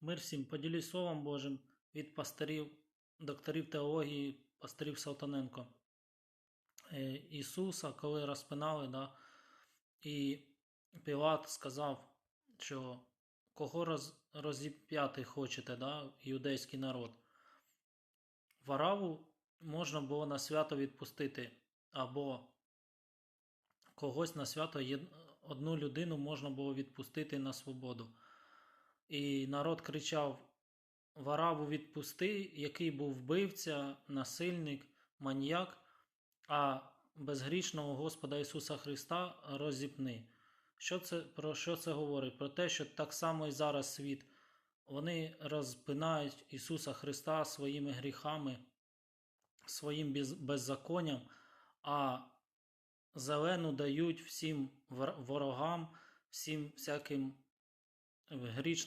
Мир всім, поділюсь Словом Божим від пастирів, докторів теології, пастирів Салтаненко. Е, Ісуса, коли розпинали, да, і Пілат сказав, що кого роз, розіп'яти хочете, да, юдейський народ. Вараву можна було на свято відпустити, або когось на свято одну людину можна було відпустити на свободу. І народ кричав: Вараву відпусти, який був вбивця, насильник, маніяк, а безгрішного Господа Ісуса Христа розіпни. Що це, про що це говорить? Про те, що так само і зараз світ. Вони розпинають Ісуса Христа своїми гріхами, своїм беззаконням, а зелену дають всім ворогам, всім всяким грішним.